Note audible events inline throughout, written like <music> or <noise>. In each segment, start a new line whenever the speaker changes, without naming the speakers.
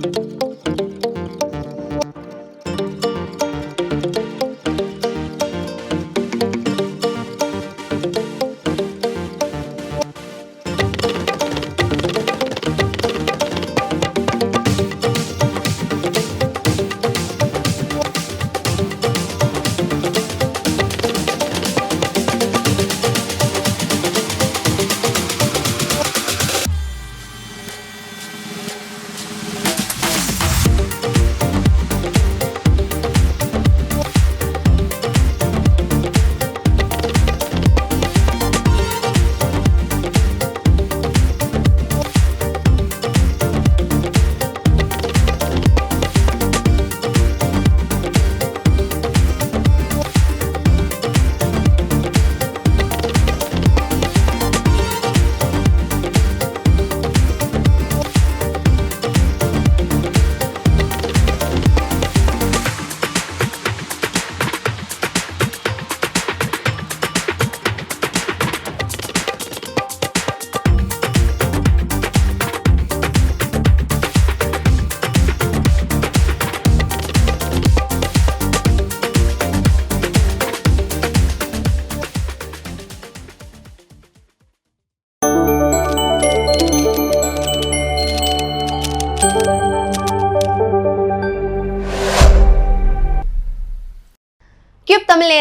Thank you.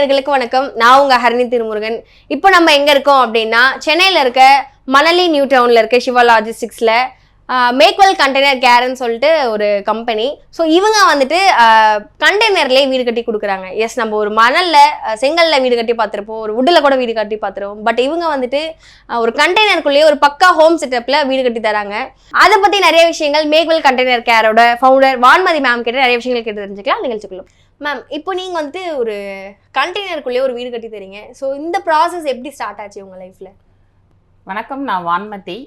நேயர்களுக்கு வணக்கம். நான் உங்க ஹரணி திருமுருகன். இப்போ நம்ம எங்க இருக்கோம் அப்படின்னா சென்னையில இருக்க மணலி நியூ டவுன்ல இருக்க சிவா லாஜிஸ்டிக்ஸ்ல மேக்வெல் கண்டெய்னர் கேர்ன்னு சொல்லிட்டு ஒரு கம்பெனி. ஸோ இவங்க வந்துட்டு கண்டெய்னர்லேயே வீடு கட்டி கொடுக்குறாங்க. எஸ் நம்ம ஒரு மணல்ல செங்கல்ல வீடு கட்டி பார்த்துருப்போம் ஒரு உட்டில் கூட வீடு கட்டி பார்த்துருவோம் பட் இவங்க வந்துட்டு ஒரு கண்டெய்னருக்குள்ளேயே ஒரு பக்கா ஹோம் செட்டப்பில் வீடு கட்டி தராங்க. அதை பத்தி நிறைய விஷயங்கள் மேக்வெல் கண்டெய்னர் கேரோட ஃபவுண்டர் வான்மதி மேம் கிட்ட நிறைய விஷயங்கள் கேட்டு தெரிஞ்சுக்கலாம். நிகழ்ச்சிக்குள்ள மேம் இப்போ நீங்கள் வந்துட்டு ஒரு கண்டெய்னருக்குள்ளேயே ஒரு வீடு கட்டி தரீங்க. ஸோ இந்த ப்ராசஸ் எப்படி ஸ்டார்ட் ஆச்சு உங்கள் லைஃப்பில்
வணக்கம் நான் வான்மதி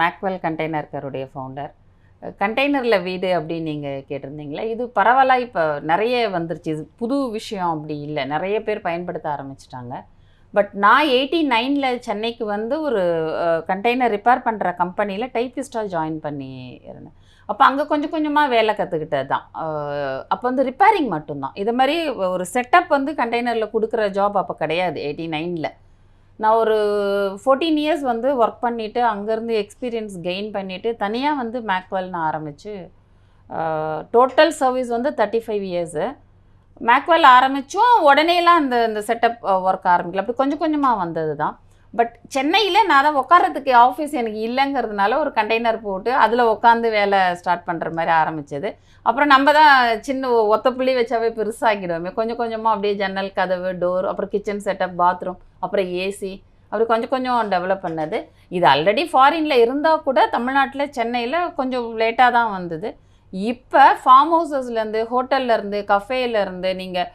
மேக்வெல் கண்டெய்னர் கருடைய ஃபவுண்டர் கண்டெய்னரில் வீடு அப்படின்னு நீங்கள் கேட்டிருந்தீங்களே இது பரவாயில்ல இப்போ நிறைய வந்துருச்சு. இது புது விஷயம் அப்படி இல்லை. நிறைய பேர் பயன்படுத்த ஆரம்பிச்சிட்டாங்க. பட் நான் எயிட்டி நைனில் சென்னைக்கு வந்து ஒரு கண்டெய்னர் ரிப்பேர் பண்ணுற கம்பெனியில் டைப்பிஸ்ட்டாக ஜாயின் பண்ணி இருந்தேன் அப்போ அங்கே கொஞ்சம் கொஞ்சமாக வேலை கற்றுக்கிட்டது தான் அப்போ வந்து ரிப்பேரிங் மட்டும்தான். இது மாதிரி ஒரு செட்டப் வந்து கண்டெய்னரில் கொடுக்குற ஜாப் அப்போ கிடையாது எயிட்டி நைனில் நான் ஒரு ஃபோர்டீன் இயர்ஸ் வந்து ஒர்க் பண்ணிவிட்டு அங்கேருந்து எக்ஸ்பீரியன்ஸ் கெயின் பண்ணிவிட்டு தனியாக வந்து மேக்வெல்னு ஆரம்பித்து டோட்டல் சர்வீஸ் வந்து தேர்ட்டி ஃபைவ் இயர்ஸு மேக்வெல் ஆரம்பித்தோம் உடனேலாம் அந்த இந்த செட்டப் ஒர்க் ஆரம்பிக்கல. அப்படி கொஞ்சம் கொஞ்சமாக வந்தது தான் பட் சென்னையில் நான் தான் உட்கார்றதுக்கு ஆஃபீஸ் எனக்கு இல்லைங்கிறதுனால ஒரு கண்டெய்னர் போட்டு அதில் உட்காந்து வேலை ஸ்டார்ட் பண்ணுற மாதிரி ஆரம்பிச்சது. அப்புறம் நம்ம தான் சின்ன ஒத்த புள்ளி வச்சாவே பெருசாகிடுவோமே. கொஞ்சம் கொஞ்சமாக அப்படியே ஜன்னல் கதவு டோர் அப்புறம் கிச்சன் செட்டப் பாத்ரூம் அப்புறம் ஏசி அப்படி கொஞ்சம் கொஞ்சம் டெவலப் பண்ணது. இது ஆல்ரெடி ஃபாரினில் இருந்தால் கூட தமிழ்நாட்டில் சென்னையில் கொஞ்சம் லேட்டாக தான் வந்தது. இப்போ ஃபார்ம் ஹவுசஸ்லேருந்து ஹோட்டல்லேருந்து கஃபேலேருந்து நீங்கள்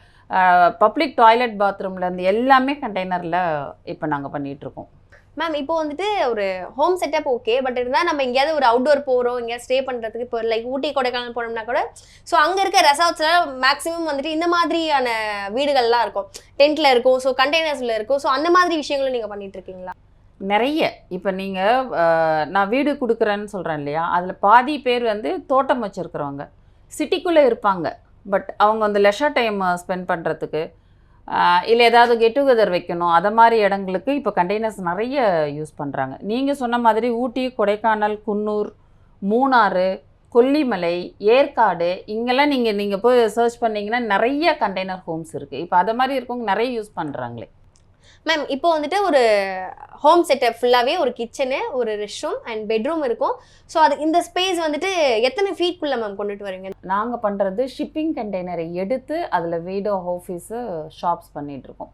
பப்ளிக் டாய்லெட் பாத்ரூம்லேருந்து எல்லாமே கண்டெய்னரில் இப்போ நாங்கள் பண்ணிகிட்ருக்கோம்
மேம் இப்போ வந்துட்டு ஒரு ஹோம் செட்டப் ஓகே பட் இருந்தால் நம்ம எங்கேயாவது ஒரு அவுட்டோர் போகிறோம் எங்கேயாவது ஸ்டே பண்ணுறதுக்கு இப்போ லைக் ஊட்டி கொடைக்கானல் போனோம்னா கூட ஸோ அங்கே இருக்க ரெசார்ட்ஸில் மேக்ஸிமம் வந்துட்டு இந்த மாதிரியான வீடுகள்லாம் இருக்கும். டென்ட்டில் இருக்கும் ஸோ கண்டெய்னர்ஸில் இருக்கும் ஸோ அந்த மாதிரி விஷயங்களும் நீங்கள் பண்ணிட்டு இருக்கீங்களா?
நிறைய. இப்போ நீங்கள் நான் வீடு கொடுக்குறேன்னு சொல்கிறேன் இல்லையா? அதில் பாதி பேர் வந்து தோட்டம் வச்சுருக்குறவங்க. சிட்டிக்குள்ளே இருப்பாங்க. பட் அவங்க அந்த லெஷர் டைம் ஸ்பெண்ட் பண்ணுறதுக்கு இல்லை ஏதாவது கெட் டுகெதர் வைக்கணும் அதை மாதிரி இடங்களுக்கு இப்போ கண்டெய்னர்ஸ் நிறைய யூஸ் பண்ணுறாங்க நீங்கள் சொன்ன மாதிரி ஊட்டி கொடைக்கானல் குன்னூர் மூணாறு கொல்லிமலை ஏற்காடு இங்கெல்லாம் நீங்கள் நீங்கள் போய் சர்ச் பண்ணிங்கன்னா நிறைய கண்டெய்னர் ஹோம்ஸ் இருக்குது இப்போ அதை மாதிரி இருக்கவங்க நிறைய யூஸ் பண்ணுறாங்களே
மேம் இப்போ வந்துட்டு ஒரு ஹோம் செட்டப் ஃபுல்லாகவே ஒரு கிச்சனு ஒரு ரெஸ்ட் ரூம் அண்ட் பெட்ரூம் இருக்கும். ஸோ அது இந்த ஸ்பேஸ் வந்துட்டு எத்தனை ஃபீட்குள்ளே மேம் கொண்டுட்டு வரீங்க?
நாங்கள் பண்ணுறது ஷிப்பிங் கண்டெய்னரை எடுத்து அதில் வீடோ ஆஃபீஸு ஷாப்ஸ் பண்ணிகிட்ருக்கோம்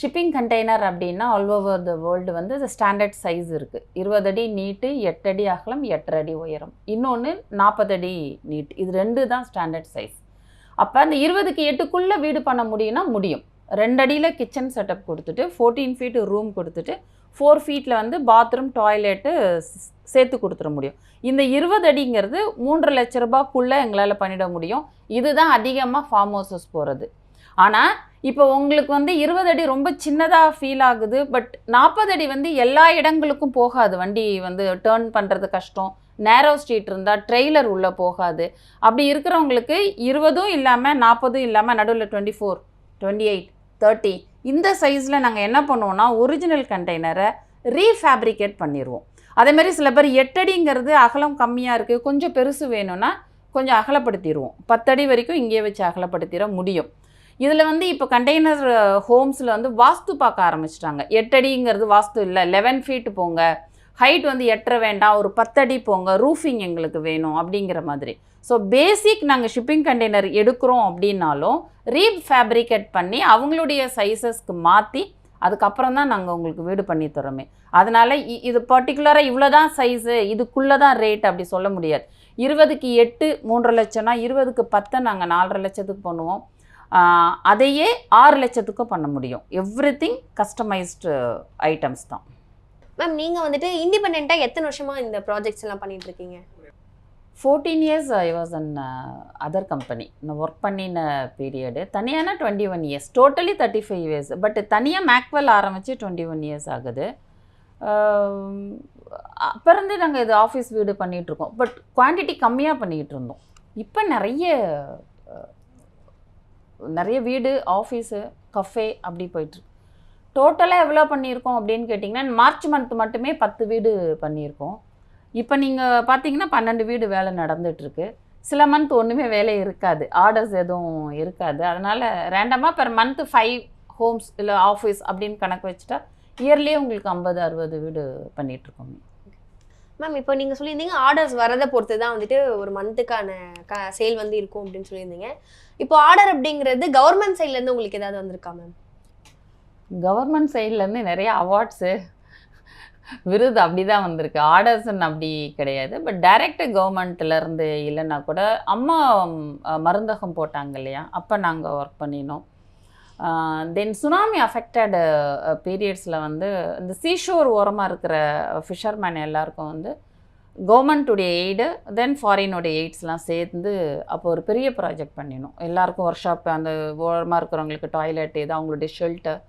ஷிப்பிங் கண்டெய்னர் அப்படின்னா ஆல் ஓவர் த வேர்ல்டு வந்து இது ஸ்டாண்டர்ட் சைஸ் இருக்குது இருபது அடி நீட்டு எட்டு அடி அகலம் எட்டரை அடி உயரம். இன்னொன்று நாற்பது அடி நீட். இது ரெண்டு தான் ஸ்டாண்டர்ட் சைஸ் அப்போ அந்த இருபதுக்கு எட்டுக்குள்ளே வீடு பண்ண முடியும்னா முடியும். ரெண்டடியில் கிச்சன் செட்டப் கொடுத்துட்டு ஃபோர்டீன் ஃபீட் ரூம் கொடுத்துட்டு ஃபோர் ஃபீட்டில் வந்து பாத்ரூம் டாய்லெட்டு சேர்த்து கொடுத்துட முடியும். இந்த இருபது அடிங்கிறது மூன்றரை லட்ச ரூபாய்க்குள்ளே எங்களால் பண்ணிட முடியும். இதுதான் அதிகமாக ஃபார்ம் ஹவுசஸ் போகிறது ஆனால் இப்போ உங்களுக்கு வந்து இருபது அடி ரொம்ப சின்னதாக ஃபீல் ஆகுது பட் நாற்பது அடி வந்து எல்லா இடங்களுக்கும் போகாது. வண்டி வந்து டேர்ன் பண்ணுறது கஷ்டம். நேரோ ஸ்ட்ரீட் இருந்தால் ட்ரெய்லர் உள்ளே போகாது. அப்படி இருக்கிறவங்களுக்கு இருபதும் இல்லாமல் நாற்பதும் இல்லாமல் நடுவில் twenty four twenty eight thirty இந்த சைஸில் நாங்கள் என்ன பண்ணுவோம்னா ஒரிஜினல் கண்டெய்னரை ரீஃபேப்ரிகேட் பண்ணிடுவோம் அதேமாதிரி சில பேர் எட்டடிங்கிறது அகலம் கம்மியாக இருக்குது கொஞ்சம் பெருசு வேணும்னா கொஞ்சம் அகலப்படுத்திடுவோம் பத்தடி வரைக்கும் இங்கேயே வச்சு அகலப்படுத்திட முடியும். இதில் வந்து இப்போ கண்டெய்னர் ஹோம்ஸில் வந்து வாஸ்து பார்க்க ஆரம்பிச்சிட்டாங்க. எட்டடிங்கிறது வாஸ்து இல்லை லெவன் ஃபீட் போங்க. ஹைட் வந்து எட்டுற வேண்டாம் ஒரு பத்தடி போங்க ரூஃபிங் எங்களுக்கு வேணும் அப்படிங்கிற மாதிரி. ஸோ பேசிக் நாங்கள் ஷிப்பிங் கண்டெய்னர் எடுக்கிறோம் அப்படின்னாலும் ரீஃபேப்ரிகேட் பண்ணி அவங்களுடைய சைஸஸ்க்கு மாற்றி அதுக்கப்புறம் தான் நாங்கள் உங்களுக்கு வீடு பண்ணி தரோமே அதனால் இது பர்டிகுலராக இவ்வளோ தான் சைஸு இதுக்குள்ளே தான் ரேட் அப்படி சொல்ல முடியாது. இருபதுக்கு எட்டு மூன்றரை லட்சம்னா இருபதுக்கு பத்தை நாங்கள் நாலரை லட்சத்துக்கு பண்ணுவோம். அதையே ஆறு லட்சத்துக்கும் பண்ண முடியும். எவ்ரி திங் கஸ்டமைஸ்டு ஐட்டம்ஸ் தான்.
மேம் நீங்கள் வந்துட்டு இண்டிபெண்ட்டாக எத்தனை வருஷமாக இந்த ப்ராஜெக்ட்ஸ் எல்லாம் பண்ணிட்டு இருக்கீங்க?
Fourteen years I was an other company நான் ஒர்க் பண்ணின பீரியடு தனியான twenty one years totally thirty five years but தனியாக மேக்வெல் ஆரம்பித்து டுவெண்ட்டி ஒன் இயர்ஸ் ஆகுது பிறந்து நாங்கள் இது ஆஃபீஸ் வீடு பண்ணிகிட்ருக்கோம் பட் குவான்டிட்டி கம்மியாக பண்ணிக்கிட்டு இருந்தோம். இப்போ நிறைய நிறைய வீடு ஆஃபீஸு கஃபே அப்படி போயிட்டுருக்கு டோட்டலாக எவ்வளோ பண்ணியிருக்கோம் அப்படின்னு கேட்டிங்கன்னா மார்ச் மந்த் மட்டுமே பத்து வீடு பண்ணியிருக்கோம். இப்போ நீங்கள் பார்த்தீங்கன்னா பன்னெண்டு வீடு வேலை நடந்துகிட்ருக்கு சில மந்த் ஒன்றுமே வேலை இருக்காது. ஆர்டர்ஸ் எதுவும் இருக்காது. அதனால் ரேண்டமாக பெர் மந்த் ஃபைவ் ஹோம்ஸ் இல்லை ஆஃபீஸ் அப்படின்னு கணக்கு வச்சுட்டா இயர்லியே உங்களுக்கு ஐம்பது அறுபது வீடு பண்ணிகிட்ருக்கோம்
மேம் இப்போ நீங்கள் சொல்லியிருந்தீங்க ஆர்டர்ஸ் வரதை பொறுத்து தான் வந்துட்டு ஒரு மந்த்துக்கான க சேல் வந்து இருக்கும் அப்படின்னு சொல்லியிருந்தீங்க. இப்போ ஆர்டர் அப்படிங்கிறது கவர்மெண்ட் சைட்லேருந்து உங்களுக்கு ஏதாவது வந்திருக்கா மேம்
கவர்மெண்ட் சைட்லேருந்து நிறைய அவார்ட்ஸு விருது அப்படி தான் வந்திருக்கு ஆர்டர்ஸ்ன்னு அப்படி கிடையாது. பட் டைரக்ட் கவர்மெண்ட்லேருந்து இல்லைன்னா கூட அம்மா மருந்தகம் போட்டாங்க இல்லையா? அப்போ நாங்கள் ஒர்க் பண்ணினோம். தென் சுனாமி அஃபெக்டட் பீரியட்ஸில் வந்து இந்த சீஷோர் ஓரமாக இருக்கிற ஃபிஷர்மேன் எல்லாருக்கும் வந்து கவர்மெண்ட்டுடைய எய்டு தென் ஃபாரினுடைய எய்ட்ஸ்லாம் சேர்ந்து அப்போ ஒரு பெரிய ப்ராஜெக்ட் பண்ணினோம். எல்லாருக்கும் ஒர்க் ஷாப் அந்த ஓரமாக இருக்கிறவங்களுக்கு டாய்லெட் இது அவங்களுடைய ஷெல்டர்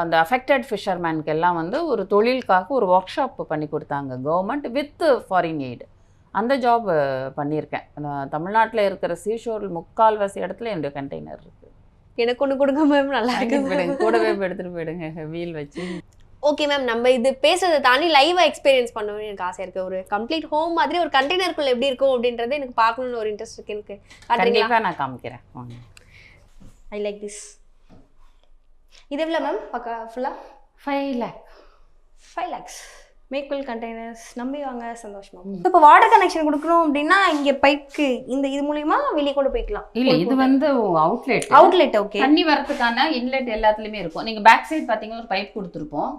அந்த அஃபெக்டட் ஃபிஷர்மேனுக்கு எல்லாம் வந்து ஒரு தொழிலுக்காக ஒரு ஒர்க் ஷாப் பண்ணி கொடுத்தாங்க. கவர்மெண்ட் வித் ஃபாரின் எய்டு அந்த ஜாப் பண்ணியிருக்கேன். நான் தமிழ்நாட்டில் இருக்கிற சீஷோர் முக்கால்வாசி இடத்துல என்னுடைய கண்டெய்னர் இருக்குது
எனக்கு ஒன்று கொடுங்க மேம் நல்லா இருக்கு
கூடவே எடுத்துகிட்டு போயிடுங்க. வீல் வச்சு.
ஓகே மேம் நம்ம இது பேசுறதை தாண்டி லைவா எக்ஸ்பீரியன்ஸ் பண்ணணும்னு எனக்கு ஆசை இருக்கு. ஒரு கம்ப்ளீட் ஹோம் மாதிரி ஒரு கண்டெய்னருக்குள்ள எப்படி இருக்கும் அப்படின்றது எனக்கு பார்க்கணும்னு ஒரு இன்ட்ரெஸ்ட் இருக்கு எனக்கு.
கண்டிப்பாக நான் காமிக்கிறேன்.
ஐ லைக் திஸ் இது எவ்வளோ மேம் பக்கா ஃபுல்லாக
five lakh
five lakhs Macwell containers நம்பி வாங்க. சந்தோஷமா. இப்போ வாட்டர் கனெக்ஷன் கொடுக்கணும் அப்படின்னா இங்கே பைப்க்கு இந்த இது மூலியமா வெளியே கொண்டு போய்க்கலாம்.
இல்லை இது வந்து அவுட்லெட்
அவுட்லெட் ஓகே
தண்ணி வரதுக்கான இன்லெட் எல்லாத்துலேயுமே இருக்கும். நீங்கள் பேக் சைடு பார்த்தீங்கன்னா ஒரு பைப் கொடுத்துருப்போம்.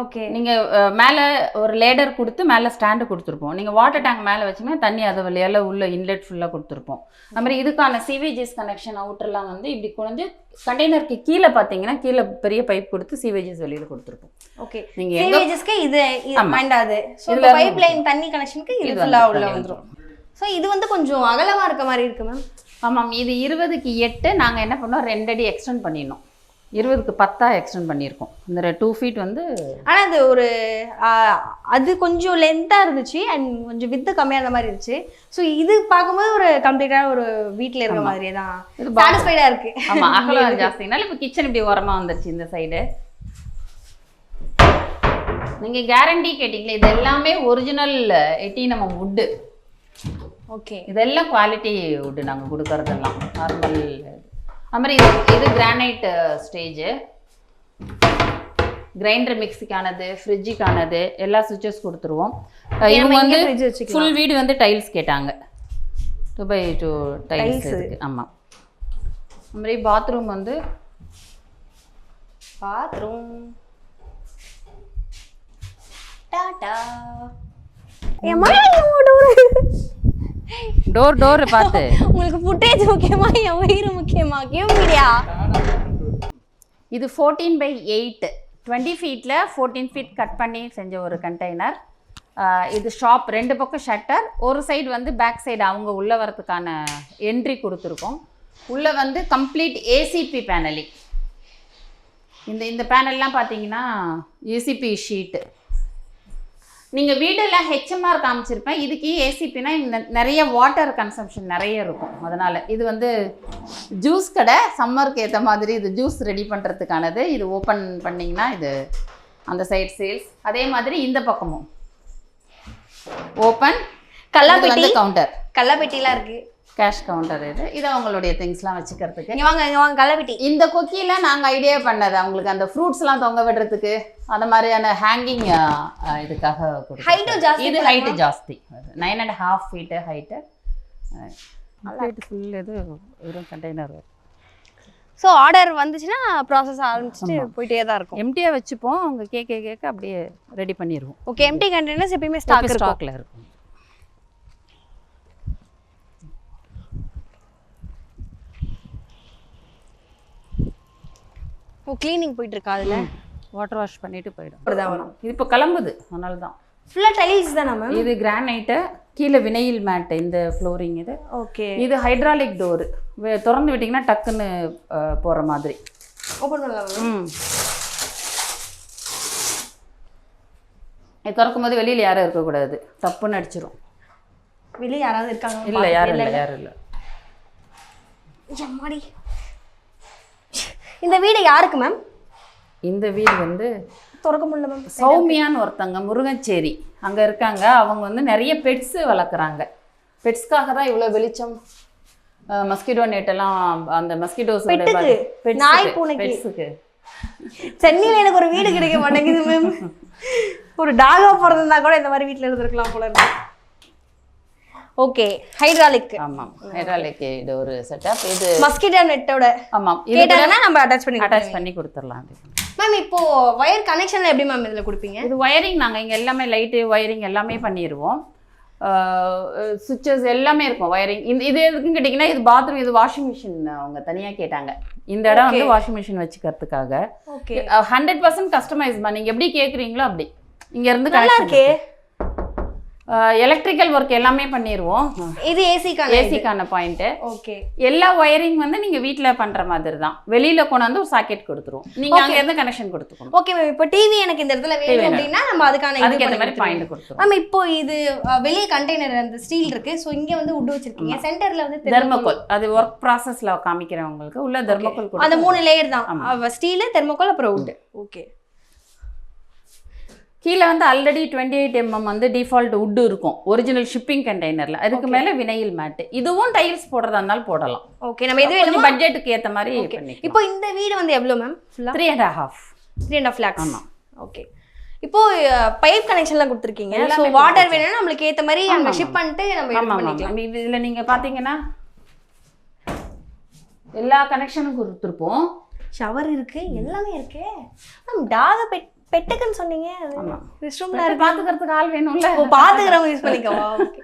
ஓகே.
நீங்கள் மேலே ஒரு லேடர் கொடுத்து மேலே ஸ்டாண்டு கொடுத்துருப்போம். நீங்கள் வாட்டர் டேங்க் மேலே வச்சிங்கன்னா தண்ணி அது வழியால் உள்ள இன்லெட் ஃபுல்லாக கொடுத்துருப்போம். அது மாதிரி இதுக்கான சீவேஜஸ் கனெக்ஷன் அவுட்டர்லாம் வந்து இப்படி குறைஞ்சு கண்டெய்னருக்கு கீழே பார்த்தீங்கன்னா கீழே பெரிய பைப் கொடுத்து சீவேஜஸ் வெளியில் கொடுத்துருப்போம்.
ஓகே.
நீங்கள்
சேவேஜஸ்க்கு இது. வேண்டாது. பைப் லைன் தண்ணி கனெக்ஷனுக்கு இது ஃபுல்லாக உள்ள
தண்ணி
வந்துரும். ஸோ இது வந்து கொஞ்சம் அகலமா இருக்க மாதிரி இருக்கு மேம்
ஆமாம் இது இருபதுக்கு எட்டு நாங்கள் என்ன பண்ணோம்? ரெண்டு அடி எக்ஸ்டெண்ட் பண்ணிடணும். இருபதுக்கு பத்தா எக்ஸ்டெண்ட் பண்ணியிருக்கோம். இந்த டூ ஃபீட் வந்து
ஆனா அது ஒரு அது கொஞ்சம் லென்த்தா இருந்துச்சு அண்ட் கொஞ்சம் வித்து கம்மியா இருந்த மாதிரி இருந்துச்சு. ஸோ இது பார்க்கும்போது ஒரு கம்ப்ளீட்டான ஒரு வீட்ல இருக்க
ஆமா.
மாதிரியே தான்.
இது பா-
சாட்டிஸ்ஃபைடா இருக்கு.
ஆமா அகலம் ஜாஸ்தினால இப்போ கிச்சன் இப்படி உரமா வந்துருச்சு இந்த சைடு நீங்க கேரண்டி கேட்டீங்களே இது எல்லாமே ஒரிஜினல் எட்டி நம்ம வுட்டு
ஓகே
இதெல்லாம் குவாலிட்டி வுட்டு நாங்க கொடுக்கறதெல்லாம். நார்மல் அது மாதிரி இது இது கிரானைட் ஸ்டேஜ் கிரைண்டர் மிக்ஸிக்கானது ஃப்ரிட்ஜுக்கானது எல்லா சுவிட்சஸ் கொடுத்துருவோம். இவங்க வந்து ஃபுல் வீடு வந்து டைல்ஸ் கேட்டாங்க. பை டூ டைல்ஸ் ஆமாம் அது மாதிரி பாத்ரூம் வந்து
பாத்ரூம் டாடா. ஏமா
டோர் டோர் பார்த்து
உங்களுக்கு ஃபுட்டேஜ் முக்கியமா? என் வயிறு முக்கியமா? கியூ மீடியா
இது ஃபோர்டீன் பை எயிட் டுவெண்ட்டி ஃபீட்டில் ஃபோர்டீன் ஃபீட் கட் பண்ணி செஞ்ச ஒரு கண்டெய்னர் இது ஷாப் ரெண்டு பக்கம் ஷட்டர் ஒரு சைடு வந்து பேக் சைடு அவங்க உள்ளே வரதுக்கான என்ட்ரி கொடுத்துருக்கோம். உள்ளே வந்து கம்ப்ளீட் ஏசிபி பேனலிங் இந்த இந்த பேனல்லாம் பார்த்தீங்கன்னா ஏசிபி ஷீட்டு நீங்கள் வீடெல்லாம் ஹெச்எம்ஆர் காமிச்சிருப்பேன். இதுக்கு ஏசிபினா நிறைய வாட்டர் கன்சம்ஷன் நிறைய இருக்கும். அதனால் இது வந்து ஜூஸ் கடை சம்மருக்கு ஏற்ற மாதிரி இது ஜூஸ் ரெடி பண்ணுறதுக்கானது இது ஓப்பன் பண்ணிங்கன்னா இது அந்த சைட் சேல்ஸ் அதே மாதிரி இந்த பக்கமும். ஓப்பன்
கல்லாப்பெட்டி.
கவுண்டர்
கல்லாப்பெட்டிலாம் இருக்கு.
கேஷ் கவுண்டர் இது. இது அவங்களுடைய திங்ஸ்லாம் வச்சுக்கிறதுக்கு.
இங்க வாங்க இங்க வாங்க கல்லாப்பெட்டி
இந்த கொக்கியில நாங்கள் ஐடியா பண்ணது அவங்களுக்கு அந்த ஃப்ரூட்ஸ்லாம் தொங்க விடுறதுக்கு அந்த மாதிரியான ஹேங்கிங் இதுக்காக.
ஹைட்டும் ஜாஸ்தி
இது ஹைட்டு ஜாஸ்தி. Nine and half feet height height full இது வெறும் கண்டெய்னர்
ஸோ ஆர்டர் வந்துச்சுன்னா ப்ராசஸ் ஆரம்பிச்சுட்டு போயிட்டே தான் இருக்கும்.
எம்டியாக வச்சுப்போம். அவங்க கேட்க கேட்க அப்படியே ரெடி பண்ணிடுவோம்.
ஓகே எம்டி கண்டெய்னர்ஸ் எப்பயுமே ஸ்டாக்
ஸ்டாக்ல இருக்கும்.
ஓ க்ளீனிங் போயிட்டு இருக்கா அதுல
வாட்டர் வாஷ் பண்ணிட்டு போயிடும்.
அப்படிதான் வரும்.
இது இப்போ கிளம்புது. அதனால தான்
ஃபுல்லாக டைல்ஸ் தானே மேம்
இது கிரானைட்டு கீழே வினையில் மேட் இந்த ஃப்ளோரிங் இது.
ஓகே
இது ஹைட்ராலிக் டோரு திறந்து விட்டிங்கன்னா டக்குன்னு போற மாதிரி.
ஓப்பன் பண்ணலாம்
ம். இது திறக்கும் போது வெளியில் யாரும் இருக்கக்கூடாது. தப்புன்னு அடிச்சிரும்.
வெளியே யாராவது இருக்காங்க
இல்லை யாரும் இல்லை யாரும் இல்லை.
இந்த வீடு யாருக்கு மேம்
இந்த வீடு வந்து
திறக்க முடியல மேம்
சௌமியான்னு ஒருத்தங்க முருகச்சேரி அங்கே இருக்காங்க. அவங்க வந்து நிறைய பெட்ஸு வளர்க்குறாங்க. பெட்ஸ்க்காக தான் இவ்வளோ வெளிச்சம் மஸ்கிட்டோ நெட்டெல்லாம் அந்த மஸ்கிட்டோஸோட
பெட்டுக்கு? நாய், பூனைக்கு.
பெட்ஸுக்கு
சென்னையில் எனக்கு ஒரு வீடு கிடைக்க மாட்டேங்குது மேம் ஒரு டாகா பிறந்திருந்தா கூட இந்த மாதிரி வீட்டில் இருந்திருக்கலாம் போல இருக்கு. ஓகே ஹைட்ராலிக்
ஆமாம் ஹைட்ராலிக் இது ஒரு செட்டப் இது
மஸ்கிட்டோ நெட்டோட
ஆமாம் இது
கேட்டாங்கன்னா நம்ம அட்டாச் பண்ணி
அட்டாச் பண்ணி கொடுத்துடலாம்
மேம் இப்போ ஒயர் கனெக்ஷன்ல எப்படி மேம் இதுல கொடுப்பீங்க?
இது ஒயரிங் நாங்கள் இங்கே எல்லாமே லைட்டு ஒயரிங் எல்லாமே பண்ணிடுவோம் சுவிட்சஸ் எல்லாமே இருக்கும் ஒயரிங் இந்த இது எதுக்குன்னு கேட்டிங்கன்னா இது பாத்ரூம் இது வாஷிங் மிஷின் அவங்க தனியாக கேட்டாங்க. இந்த இடம் வந்து வாஷிங் மிஷின் வச்சுக்கிறதுக்காக.
ஓகே
ஹண்ட்ரட் பர்சன்ட் கஸ்டமைஸ்மா நீங்கள் எப்படி கேட்குறீங்களோ அப்படி. இங்கேருந்து
நல்லா இருக்கே.
எலக்ட்ரிக்கல் ஒர்க் எல்லாமே பண்ணிடுவோம்
இது ஏசிக்கான
ஏசிக்கான பாயிண்ட்டு
ஓகே
எல்லா ஒயரிங் வந்து நீங்கள் வீட்டில் பண்ணுற மாதிரி தான் வெளியில் கொண்டாந்து ஒரு சாக்கெட் கொடுத்துருவோம். நீங்கள் அங்கேருந்து கனெக்ஷன் கொடுத்துக்கணும்.
ஓகே மேம் இப்போ டிவி எனக்கு இந்த இடத்துல வேணும் அப்படின்னா நம்ம அதுக்கான
அதுக்கு ஏற்ற மாதிரி பாயிண்ட் கொடுத்துருவோம்.
மேம் இப்போ இது வெளியே கண்டெய்னர் அந்த ஸ்டீல் இருக்கு. ஸோ இங்க வந்து உட் வச்சிருக்கீங்க. சென்டர்ல வந்து.
தெர்மோகோல் அது ஒர்க் ப்ராசஸில் காமிக்கிறவங்களுக்கு உள்ள தெர்மோகோல்
அந்த மூணு லேயர் தான். ஸ்டீல் தெர்மோகால் அப்புறம் உட் ஓகே
கீழே வந்து ஆல்ரெடி டுவெண்ட்டி எயிட் எம்எம் வந்து டிஃபால்ட் உட் இருக்கும். ஒரிஜினல் ஷிப்பிங் கண்டெய்னரில் அதுக்கு மேலே வினையில் மேட்டு இதுவும் டைல்ஸ் போடுறதா இருந்தாலும் போடலாம்.
ஓகே நம்ம வேணுமோ
கொஞ்சம் பட்ஜெட்டுக்கு ஏற்ற மாதிரி
இப்போ இந்த வீடு வந்து எவ்வளோ மேம் ஃபுல்லா
three and half
three and half lakhs
ஆமா.
ஓகே இப்போ பைப் கனெக்ஷன்லாம் கொடுத்துருக்கீங்க. ஸோ வாட்டர் வேணும்னா நம்மளுக்கு ஏத்த மாதிரி அங்க ஷிப் பண்ணிட்டு நம்ம
ஆமாம் ஆமாம்.
பண்ணிக்கலாம்.
இதில் நீங்கள் பார்த்தீங்கன்னா எல்லா கனெக்ஷனும் கொடுத்துருப்போம்.
ஷவர் இருக்கு எல்லாமே இருக்கு. மேம் டாக பெட் பெட்டுக்குன்னு சொன்னீங்க.
ஆமா.
ரெஸ்ட் ரூம்ல
பார்த்துக்கிறதுக்கு ஆள் வேணும்ல.
ஓ பாத்துக்கிறவங்க யூஸ் பண்ணிக்கவா? ஓகே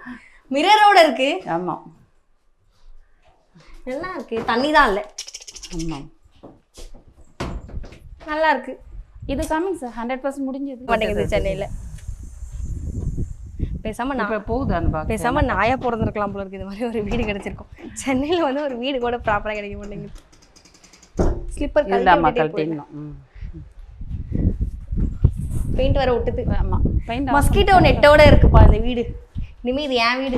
மிரரோட இருக்கு.
ஆமாம்
நல்லா இருக்கு. தண்ணி தான் இல்ல.
ஆமாம்
நல்லா இருக்கு.
இது கம்மிங் சார் ஹண்ட்ரட் பர்சன்ட் முடிஞ்சது.
மாட்டேங்குது சென்னையில. பேசாம நான்
இப்போ போகுது அந்த
பேசாம நாயா பிறந்திருக்கலாம் போல இருக்கு. இந்த மாதிரி ஒரு வீடு கிடைச்சிருக்கும். சென்னையில வந்து ஒரு வீடு கூட ப்ராப்பரா கிடைக்க மாட்டேங்குது. ஸ்லிப்பர்
ம்.
பெயிண்ட் வர விட்டுது
ஆமாம் பெயிண்ட்
மஸ்கிட்டோ நெட்டோட இருக்குப்பா இந்த வீடு. இனிமே இது என் வீடு.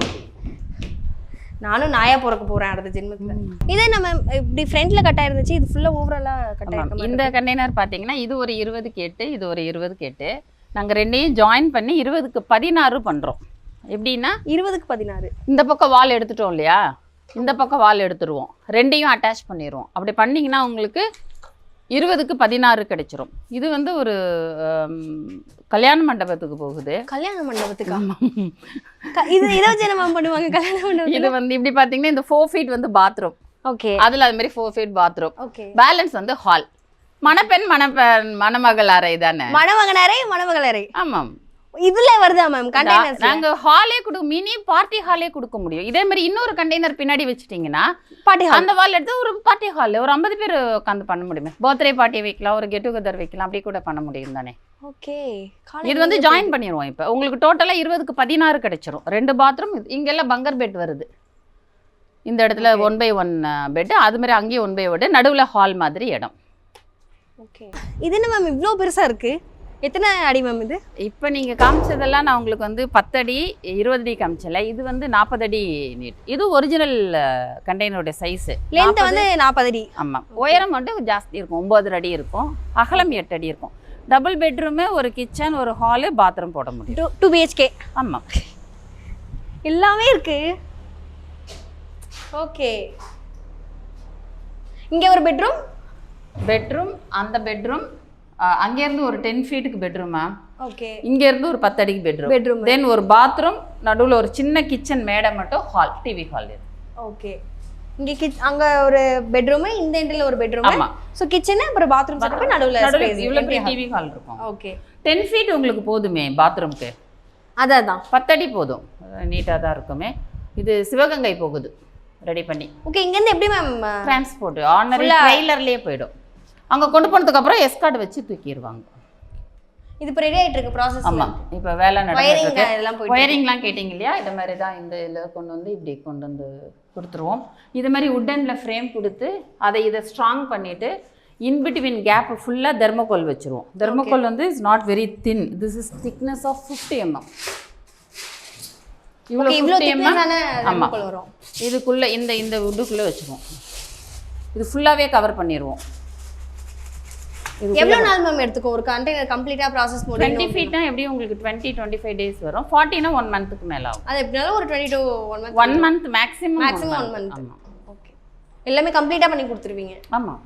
நானும் நாயா பிறக்க போறேன் அடுத்த ஜென்மத்துல. இதே நம்ம இப்படி ஃப்ரண்ட்ல கட் ஆயிருந்துச்சு இது ஃபுல்லா ஓவராலா கட் ஆயிருக்க
இந்த கண்டெய்னர் பார்த்தீங்கன்னா இது ஒரு இருபது கேட்டு இது ஒரு இருபது கேட்டு. நாங்கள் ரெண்டையும் ஜாயின் பண்ணி இருபதுக்கு பதினாறு பண்ணுறோம் எப்படின்னா
இருபதுக்கு பதினாறு.
இந்த பக்கம் வால் எடுத்துட்டோம் இல்லையா? இந்த பக்கம் வால் எடுத்துருவோம். ரெண்டையும் அட்டாச் பண்ணிடுவோம் அப்படி பண்ணிங்கன்னா உங்களுக்கு இருபதுக்கு பதினாறு கிடைச்சிரும். இது வந்து ஒரு கல்யாண மண்டபத்துக்கு போகுது.
கல்யாண மண்டபத்துக்கா? இது இதை வச்சு என்ன பண்ணுவாங்க கல்யாண மண்டபம்
இது வந்து இப்படி பார்த்தீங்கன்னா இந்த ஃபோர் ஃபீட் வந்து பாத்ரூம்
ஓகே
அதில் அது மாதிரி four feet bathroom
okay
balance வந்து ஹால் மணப்பெண் மணப்பெண் மணமகள் அறை தானே?
மணமகனரை மணமகளரை
ஆமாம்.
இதுல வருதா மேம் கண்டெய்னர்ஸ்
நாங்க ஹாலே கொடுக்க மினி பார்ட்டி ஹாலே கொடுக்க முடியும். இதே மாதிரி இன்னொரு கண்டெய்னர் பின்னாடி வச்சுட்டீங்கன்னா
பாட்டி ஹால்
அந்த வால் எடுத்து ஒரு பார்ட்டி ஹால் ஒரு ஐம்பது பேர் உட்காந்து பண்ண முடியுமே. பர்த்டே பார்ட்டி வைக்கலாம் ஒரு கெட் டுகெதர் வைக்கலாம் அப்படி கூட பண்ண முடியும் தானே.
ஓகே.
இது வந்து ஜாயின் பண்ணிடுவோம் இப்போ. உங்களுக்கு டோட்டலாக இருபதுக்கு பதினாறு கிடைச்சிரும். ரெண்டு பாத்ரூம் இங்கெல்லாம் பங்கர் பெட் வருது. இந்த இடத்துல ஒன் பை ஒன் பெட் அது மாதிரி அங்கேயும் ஒன் பை ஒன் நடுவில் ஹால் மாதிரி இடம்.
ஓகே. இது என்ன மேம் இவ்ளோ பெருசா இருக்கு? எத்தனை அடி மேம் இது?
இப்போ நீங்கள் காமிச்சதெல்லாம் நான் உங்களுக்கு வந்து பத்தடி இருபது அடி காமிச்சல இது வந்து நாற்பது அடி நீட். இது ஒரிஜினல் கண்டெய்னரோட சைஸு
லென்த் வந்து நாற்பது அடி.
ஆமாம் உயரம் மட்டும் ஜாஸ்தி இருக்கும். ஒம்பது அடி இருக்கும். அகலம் எட்டு அடி இருக்கும். டபுள் பெட்ரூமு ஒரு கிச்சன் ஒரு ஹாலு பாத்ரூம் போட முடியும்.
டூ டூ பிஹெச்கே
ஆமாம்
எல்லாமே இருக்கு. ஓகே. இங்க ஒரு பெட்ரூம்
பெட்ரூம் அந்த பெட்ரூம் அங்கேருந்து ஒரு டென் ஃபீட்டுக்கு பெட்ரூம் மேம்
ஓகே
இங்கேருந்து ஒரு பத்து அடிக்கு பெட்ரூம்
பெட்ரூம்
தென் ஒரு பாத்ரூம் நடுவில் ஒரு சின்ன கிச்சன் மேடை மட்டும் ஹால் டிவி ஹால் இது.
ஓகே இங்க கிச் அங்க ஒரு பெட்ரூம் இந்த எண்டில் ஒரு பெட்ரூம்
ஆமா.
சோ கிச்சன் அப்புறம் பாத்ரூம் செட்டப் நடுவுல
நடுவில் இவ்வளோ பெரிய டிவி ஹால் இருக்கும்.
ஓகே
டென் ஃபீட் உங்களுக்கு போதுமே பாத்ரூம்க்கு
அதான் அதான்
பத்தடி போதும். நீட்டாக தான் இருக்குமே. இது சிவகங்கை போகுது. ரெடி பண்ணி.
ஓகே இங்க இருந்து எப்படி மேம்
டிரான்ஸ்போர்ட் ஆர்டினரி ட்ரெய்லர்லேயே போயிடும். அங்கே கொண்டு போனதுக்கு அப்புறம் எஸ்கார்டு வச்சு தூக்கிடுவாங்க.
இது இப்போ ரெடி ஆயிட்டு இருக்கு ப்ராசஸ்
ஆமாம் இப்போ வேலை
போயிட்டு
ஒயரிங்லாம் கேட்டிங்க இல்லையா இது மாதிரி தான் இந்த இதில் கொண்டு வந்து இப்படி கொண்டு வந்து கொடுத்துருவோம். இது மாதிரி உட்டனில் ஃப்ரேம் கொடுத்து அதை இதை ஸ்ட்ராங் பண்ணிவிட்டு இன்பிட்வீன் கேப் ஃபுல்லாக தெர்மோகோல் வச்சுருவோம். தெர்மோகோல் வந்து is not very thin this is thickness of fifty MM இவ்வளோ ஃபிஃப்டி எம்எம்
திக்னஸான
ஆமா.
தெர்மோகோல் வரும்.
இதுக்குள்ளே இந்த இந்த உட்டுக்குள்ளே வச்சுருவோம். இது ஃபுல்லாகவே கவர் பண்ணிடுவோம் இது
எவ்வளவு நாள் மேம் எடுத்துக்கும் ஒரு கண்டெய்னர் கம்ப்ளீட்டா ப்ராசஸ்
டுவெண்ட்டி
முடியும்
ஃபீட்னா எப்படியும் உங்களுக்கு டுவெண்ட்டி டுவெண்ட்டி ஃபைவ் டேஸ் வரும் ஃபார்ட்டினா ஒன் மந்த்துக்கு மேலே ஆகும்.
அது எப்படினாலும் ஒரு twenty two one month
one month maximum
Maximum one month.
ஆமாம்
ஓகே எல்லாமே கம்ப்ளீட்டா பண்ணி கொடுத்துருவீங்க.
ஆமாம்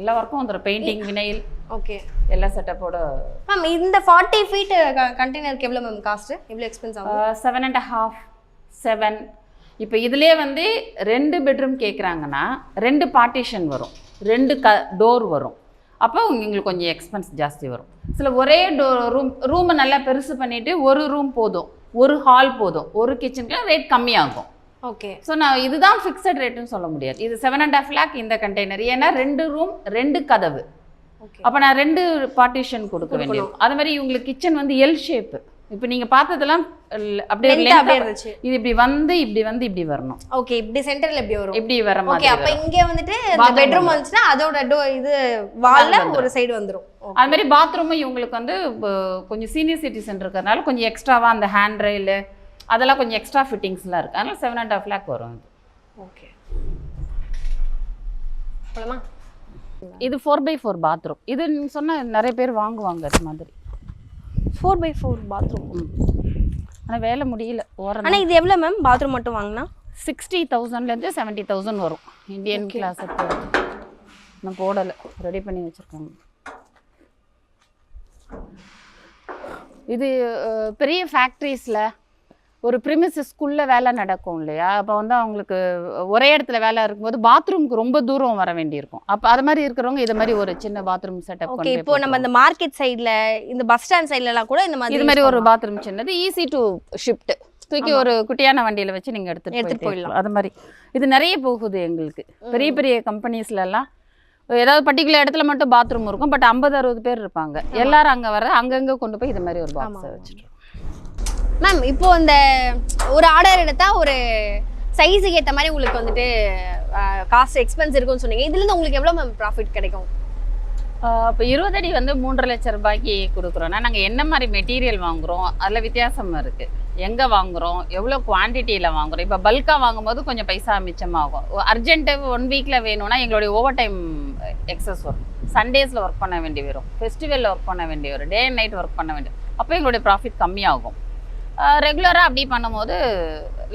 எல்லா ஒர்க்கும் வந்துடும் பெயிண்டிங் வினைல்
ஓகே
எல்லா செட்டப்போட
மேம் இந்த ஃபார்ட்டி ஃபீட் கண்டெய்னருக்கு எவ்வளோ மேம் காஸ்ட் எவ்வளோ எக்ஸ்பென்ஸ் ஆகும்?
செவன் அண்ட் ஹாஃப் செவன் இப்போ இதுலேயே வந்து ரெண்டு பெட்ரூம் கேட்குறாங்கன்னா ரெண்டு பார்ட்டிஷன் வரும். ரெண்டு க டோர் வரும். அப்போ உங்களுக்கு கொஞ்சம் எக்ஸ்பென்ஸ் ஜாஸ்தி வரும். சில ஒரே டோ ரூம் ரூமை நல்லா பெருசு பண்ணிவிட்டு ஒரு ரூம் போதும். ஒரு ஹால் போதும். ஒரு கிச்சனுக்கு ரேட் கம்மியாகும்.
ஓகே
ஸோ நான் இதுதான் ஃபிக்ஸட் ரேட்டுன்னு சொல்ல முடியாது. இது செவன் அண்ட் ஹாஃப் லேக் இந்த கண்டெய்னர் ஏன்னா ரெண்டு ரூம் ரெண்டு கதவு. அப்போ நான் ரெண்டு பார்ட்டிஷன் கொடுக்க வேண்டியது. அது மாதிரி இவங்களுக்கு கிச்சன் வந்து எல் ஷேப்பு இப்போ நீங்கள் பார்த்ததெல்லாம் அப்படியே
அப்படியே இருந்துச்சு.
இது இப்படி வந்து இப்படி வந்து இப்படி வரணும்.
ஓகே இப்படி சென்டர்ல எப்படி வரும்.
இப்படி வர
ஓகே
மாதிரி
அப்ப
வரும்.
இங்க வந்துட்டு பெட்ரூம் வந்துச்சுன்னா அதோட டோ இது வால்ல. ஒரு சைடு வந்துரும்.
அது மாதிரி பாத்ரூமும் இவங்களுக்கு வந்து கொஞ்சம் சீனியர் சிட்டிசன் இருக்கிறதுனால கொஞ்சம் எக்ஸ்ட்ராவாக அந்த ஹேண்ட் ரெயிலு அதெல்லாம் கொஞ்சம் எக்ஸ்ட்ரா ஃபிட்டிங்ஸ்லாம் இருக்குது அதனால செவன் அண்ட் ஹாஃப் லேக் வரும் இது.
ஓகே போலாமா
இது ஃபோர் பை ஃபோர் பாத்ரூம் இது நீங்கள் சொன்ன நிறைய பேர் வாங்குவாங்க அது மாதிரி.
ஃபோர் பை ஃபோர் பாத்ரூம்
ஆனால் வேலை முடியல ஓரம்
ஆனா இது எவ்வளவு மேம் பாத்ரூம் மட்டும் வாங்கினா?
சிக்ஸ்டி தௌசண்ட்லேருந்து செவன்ட்டி தௌசண்ட் வரும். இந்தியன் கிளாஸ் நான் போடலை. ரெடி பண்ணி வச்சுருக்காங்க. இது பெரிய ஃபேக்ட்ரிஸில் ஒரு ப்ரிமிசஸ்க்குள்ளே வேலை நடக்கும் இல்லையா? அப்போ வந்து அவங்களுக்கு ஒரே இடத்துல வேலை இருக்கும்போது பாத்ரூமுக்கு ரொம்ப தூரம் வர வேண்டியிருக்கும். அப்போ அது மாதிரி இருக்கிறவங்க இது மாதிரி ஒரு சின்ன பாத்ரூம் செட்டப்
ஓகே இப்போ நம்ம இந்த மார்க்கெட் சைடுல இந்த பஸ் ஸ்டாண்ட் சைடுல எல்லாம் கூட இந்த மாதிரி
இது மாதிரி ஒரு பாத்ரூம் சின்னது ஈஸி டு ஷிஃப்ட் தூக்கி ஒரு குட்டியான வண்டியில வச்சு நீங்க எடுத்துட்டு போயிட்டே இருக்கலாம். அது மாதிரி. இது நிறைய போகுது எங்களுக்கு. பெரிய பெரிய கம்பெனிஸ்ல எல்லாம். ஏதாவது பர்டிகுலர் இடத்துல மட்டும் பாத்ரூம் இருக்கும். பட் ஐம்பது அறுபது பேர் இருப்பாங்க. எல்லாரும் அங்க வர அங்கங்க கொண்டு போய் இது மாதிரி ஒரு பாக்ஸ் வச்சுட்டு
மேம் இப்போ இந்த ஒரு ஆர்டர் எடுத்தா ஒரு சைஸுக்கு ஏற்ற மாதிரி உங்களுக்கு வந்துட்டு காஸ்ட் எக்ஸ்பென்ஸ் இருக்கும்னு சொன்னீங்க. இதுலேருந்து உங்களுக்கு எவ்வளவு மேம் ப்ராஃபிட் கிடைக்கும்?
இப்போ இருபது அடி வந்து மூன்றரை லட்சம் ரூபாய்க்கு கொடுக்குறோன்னா நாங்கள் என்ன மாதிரி மெட்டீரியல் வாங்குகிறோம் அதில் வித்தியாசம் இருக்குது எங்கே வாங்குகிறோம் எவ்வளோ குவான்டிட்டியில் வாங்குறோம். இப்போ பல்காக வாங்கும்போது கொஞ்சம் பைசா மிச்சமாகும். அர்ஜென்ட்டு ஒன் வீக்கில் வேணும்னா எங்களுடைய ஓவர் டைம் எக்ஸஸ் வரும் சண்டேஸில் ஒர்க் பண்ண வேண்டி வரும். ஃபெஸ்டிவலில் ஒர்க் பண்ண வேண்டி வரும். டே அண்ட் நைட் ஒர்க் பண்ண வேண்டிய அப்போ எங்களுடைய ப்ராஃபிட் கம்மியாகும். ரெகுலராக அப்படி பண்ணும்போது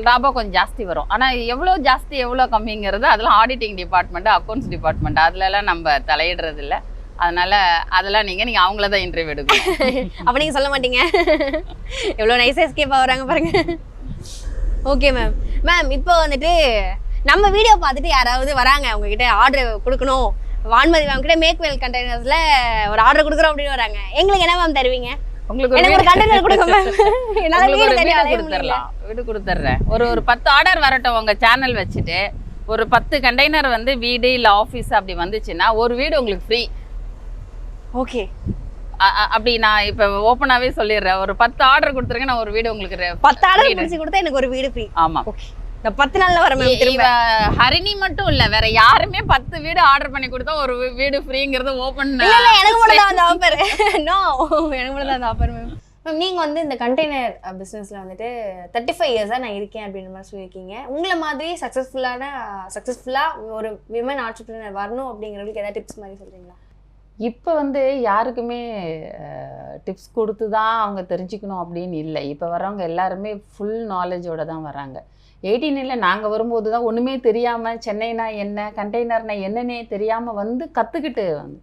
லாபம் கொஞ்சம் ஜாஸ்தி வரும். ஆனால் எவ்வளோ ஜாஸ்தி எவ்வளோ கம்மிங்கிறது அதெல்லாம் ஆடிட்டிங் டிபார்ட்மெண்ட் அக்கௌண்ட்ஸ் டிபார்ட்மெண்ட் அதுலலாம் நம்ம தலையிடுறது இல்லை அதனால அதெல்லாம் நீங்கள் நீங்கள் அவங்கள தான் இன்டர்வியூ எடுக்கணும் <laughs>
அப்ப நீங்க சொல்ல மாட்டீங்க. எவ்வளோ நைஸ் எஸ்கேப் வராங்க பாருங்க. ஓகே மேம் மேம் இப்போ வந்துட்டு நம்ம வீடியோ பார்த்துட்டு யாராவது வராங்க உங்ககிட்ட ஆர்டர் கொடுக்கணும். வான்மதி மேம் கிட்ட மேக்வெல் கண்டெய்னர்ஸ்ல ஒரு ஆர்டர் கொடுக்குறோம் அப்படின்னு வராங்க. எங்களுக்கு என்ன மேம் தருவீங்க?
உங்களுக்கு
ஒரு கண்டெய்னர் கொடுங்க. மேம் <laughs> என்னால
உங்களுக்கு
வீடு அலைய முடியல.
கொடுத்துட்றேன் ஒரு ஒரு பத்து ஆர்டர் வரட்டும் உங்க சேனல் வச்சுட்டு. ஒரு பத்து கண்டெய்னர் வந்து வீடு இல்லை ஆஃபீஸ் அப்படி வந்துச்சுன்னா ஒரு வீடு உங்களுக்கு ஃப்ரீ
ஓகே
அப்படி நான் இப்போ ஓப்பனாகவே சொல்லிடுறேன். ஒரு பத்து ஆர்டர் கொடுத்துருங்க நான் ஒரு வீடு உங்களுக்கு
பத்து ஆர்டர்
வீடு.
பிடிச்சி கொடுத்தா எனக்கு ஒரு வீடு ஃப்ரீ
ஆமா.
ஓகே இந்த பத்து நாள்ல வர மேம்
ஹரிணி மட்டும் இல்ல வேற யாருமே பத்து வீடு ஆர்டர் பண்ணி கொடுத்தா ஒரு வீடு ஃப்ரீங்கிறது ஓபன்
இல்ல இல்ல எனக்கு மட்டும் தான் அந்த ஆஃபர் <laughs> நோ எனக்கு மட்டும் தான் அந்த ஆஃபர் மேம். மேம் நீங்க வந்து இந்த கண்டெய்னர் பிசினஸ்ல வந்துட்டு தேர்ட்டி ஃபைவ் இயர்ஸா நான் இருக்கேன் அப்படின்ற மாதிரி சொல்லியிருக்கீங்க. உங்களை மாதிரி சக்ஸஸ்ஃபுல்லான சக்ஸஸ்ஃபுல்லா ஒரு விமன் ஆண்டர்பிரினர் வரணும் அப்படிங்கிறதுக்கு ஏதாவது டிப்ஸ் மாதிரி சொல்றீங்களா?
இப்போ வந்து யாருக்குமே டிப்ஸ் கொடுத்து தான் அவங்க தெரிஞ்சுக்கணும் அப்படின்னு இல்லை. இப்போ வர்றவங்க எல்லாருமே ஃபுல் நாலேஜோட தான் வராங்க எயிட்டீனில் நாங்கள் வரும்போது தான் ஒன்றுமே தெரியாமல் சென்னைனா என்ன கண்டெய்னர்னா என்னன்னே தெரியாமல் வந்து கற்றுக்கிட்டு வந்து.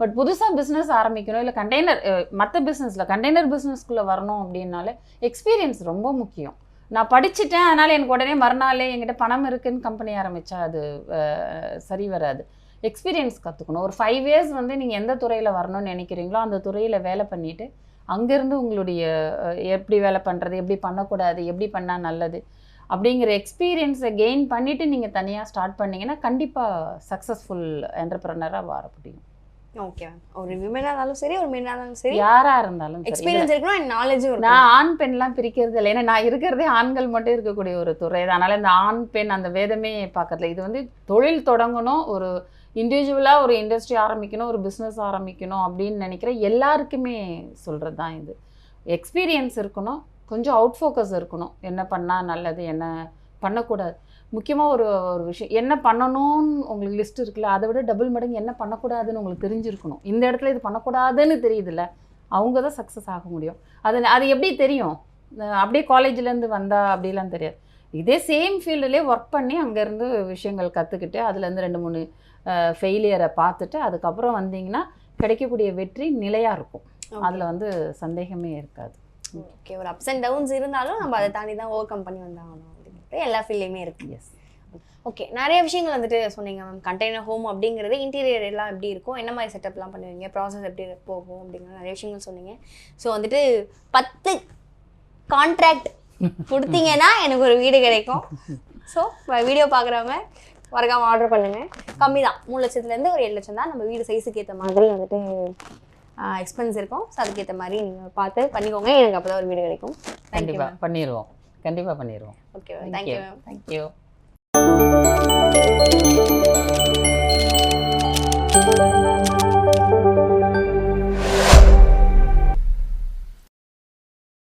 பட் புதுசாக பிஸ்னஸ் ஆரம்பிக்கணும் இல்லை கண்டெய்னர் மற்ற பிஸ்னஸில் கண்டெய்னர் பிஸ்னஸ்க்குள்ளே வரணும் அப்படின்னாலே எக்ஸ்பீரியன்ஸ் ரொம்ப முக்கியம். நான் படிச்சுட்டேன் அதனால் எனக்கு உடனே மறுநாளே என்கிட்ட பணம் இருக்குன்னு கம்பெனி ஆரம்பித்தா அது சரி வராது. எக்ஸ்பீரியன்ஸ் கற்றுக்கணும் ஒரு ஃபைவ் இயர்ஸ் வந்து நீங்கள் எந்த துறையில் வரணும்னு நினைக்கிறீங்களோ அந்த துறையில் வேலை பண்ணிவிட்டு அங்கேருந்து உங்களுடைய எப்படி வேலை பண்ணுறது எப்படி பண்ணக்கூடாது எப்படி பண்ணால் நல்லது அப்படிங்கிற எக்ஸ்பீரியன்ஸை கெயின் பண்ணிவிட்டு நீங்கள் தனியாக ஸ்டார்ட் பண்ணீங்கன்னா கண்டிப்பாக சக்ஸஸ்ஃபுல் என்டர்பிரனராக வர முடியும்
ஓகே ஒரு விமனா இருந்தாலும் சரி ஒரு மென்னா இருந்தாலும் சரி.
யாராக இருந்தாலும்.
எக்ஸ்பீரியன்ஸ் இருக்கணும் நாலேஜும்
நான் ஆண் பெண்லாம் பிரிக்கிறது இல்லை. ஏன்னா நான் இருக்கிறதே ஆண்கள் மட்டும் இருக்கக்கூடிய ஒரு துறை. தான் அதனால் இந்த ஆண் பெண் அந்த வேதமே பார்க்கறதில்ல. இது வந்து தொழில் தொடங்கணும் ஒரு இண்டிவிஜுவலாக ஒரு இண்டஸ்ட்ரி ஆரம்பிக்கணும் ஒரு பிஸ்னஸ் ஆரம்பிக்கணும் அப்படின்னு நினைக்கிற எல்லாருக்குமே சொல்கிறது தான் இது. எக்ஸ்பீரியன்ஸ் இருக்கணும் கொஞ்சம் அவுட் ஃபோக்கஸ் இருக்கணும். என்ன பண்ணால் நல்லது என்ன பண்ணக்கூடாது. முக்கியமாக ஒரு ஒரு விஷயம் என்ன பண்ணணும்னு உங்களுக்கு லிஸ்ட் இருக்குல்ல அதை விட டபுள் மடங்கு என்ன பண்ணக்கூடாதுன்னு உங்களுக்கு தெரிஞ்சிருக்கணும். இந்த இடத்துல இது பண்ணக்கூடாதுன்னு தெரியுதுல்ல அவங்க தான் சக்ஸஸ் ஆக முடியும். அது அது எப்படி தெரியும்? அப்படியே காலேஜ்லேருந்து வந்தா அப்படிலாம் தெரியாது. இதே சேம் ஃபீல்டுலேயே ஒர்க் பண்ணி அங்கேருந்து விஷயங்கள் கற்றுக்கிட்டு அதுலேருந்து ரெண்டு மூணு ஃபெயிலியரை பார்த்துட்டு அதுக்கப்புறம் வந்தீங்கன்னா கிடைக்கக்கூடிய வெற்றி நிலையாக இருக்கும். அதில் வந்து சந்தேகமே இருக்காது.
ஓகே ஒரு அப்ஸ் அண்ட் டவுன்ஸ் இருந்தாலும் நம்ம அதை தாண்டி தான் ஓவர் கம் பண்ணி வந்தாகணும் அப்படிங்கிறது எல்லா ஃபீல்ட்லையுமே இருக்கு.
எஸ்
ஓகே நிறைய விஷயங்கள் வந்துட்டு சொன்னீங்க மேம் கண்டெய்னர் ஹோம் அப்படிங்கிறது இன்டீரியர் எல்லாம் எப்படி இருக்கும்? என்ன மாதிரி செட்டப்லாம் பண்ணுவீங்க? ப்ராசஸ் எப்படி போகும் அப்படிங்கிற நிறைய விஷயங்கள் சொன்னீங்க. ஸோ வந்துட்டு பத்து கான்ட்ராக்ட் <laughs> கொடுத்தீங்கன்னா எனக்கு ஒரு வீடு கிடைக்கும். ஸோ வீடியோ பார்க்குறவங்க மறக்காம ஆர்டர் பண்ணுங்க. கம்மி தான். மூணு லட்சத்துலேருந்து ஒரு ஏழு லட்சம் தான் நம்ம வீடு சைஸுக்கு ஏற்ற மாதிரி வந்துட்டு எக்ஸ்பென்ஸ் இருக்கும். ஸோ அதுக்கேற்ற மாதிரி நீங்கள் பார்த்து பண்ணிக்கோங்க. எனக்கு அப்போ தான் ஒரு வீடு கிடைக்கும்.
கண்டிப்பாக பண்ணிடுவோம் கண்டிப்பாக பண்ணிடுவோம்
ஓகே தேங்க்யூ மேம்
தேங்க்யூ